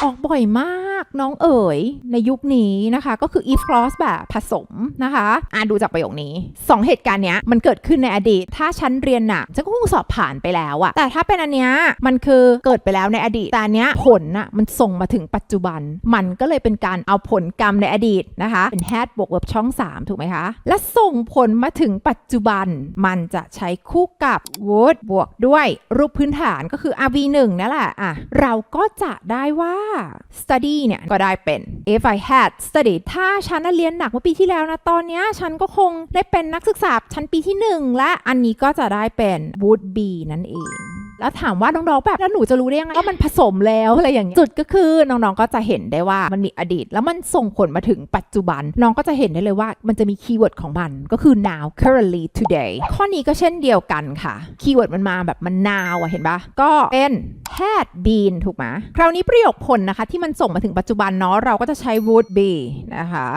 ออกบ่อยมาก น้องเอ๋ยในยุคนี้นะคะ ก็คือ if clause แบบผสมนะคะอ่าดูจากประโยคนี้ 2 เหตุการณ์เนี้ยมันเกิดขึ้นในอดีต ถ้าฉันเรียนหนักฉันก็คงสอบผ่านไปแล้วอะแต่ถ้าเป็นอันเนี้ยมันคือเกิดไปแล้วในอดีตแต่อันเนี้ยผลน่ะมันส่งมาถึงปัจจุบัน มันก็เลยเป็นการเอาผลกรรมในอดีตนะคะเป็น had บวก verb ช่อง 3 ถูกไหมคะ และส่งผลมาถึงปัจจุบัน มันจะใช้คู่กับ would บวกด้วยรูปพื้นฐานก็คือ RV1 นั่นแหละอะเราก็จะได้ว่า study เนี่ยก็ได้เป็น if I had studied ถ้าฉันเรียนหนักเมื่อปีที่แล้วนะ ตอนนี้ฉันก็คงได้เป็นนักศึกษาชั้นปีที่ 1 และอันนี้ก็จะได้เป็น would be นั่นเอง แล้วถามว่าน้องๆแบบแล้วหนูจะรู้ได้ยังไงว่ามันผสมแล้วอะไรอย่างเงี้ยจุดก็คือน้องๆก็จะเห็นได้ว่ามันมีอดีต แล้วมันส่งผลมาถึงปัจจุบัน น้องก็จะเห็นได้เลยว่ามันจะมีคีย์เวิร์ดของมันก็คือ now currently today ข้อนี้ก็เช่นเดียวกันค่ะคีย์เวิร์ดมันมาแบบมัน now อะเห็นปะก็เป็น had been ถูกไหมคราวนี้ประโยคผลนะคะ ที่มันส่งมาถึงปัจจุบันเนาะเราก็จะใช้ would be นะคะ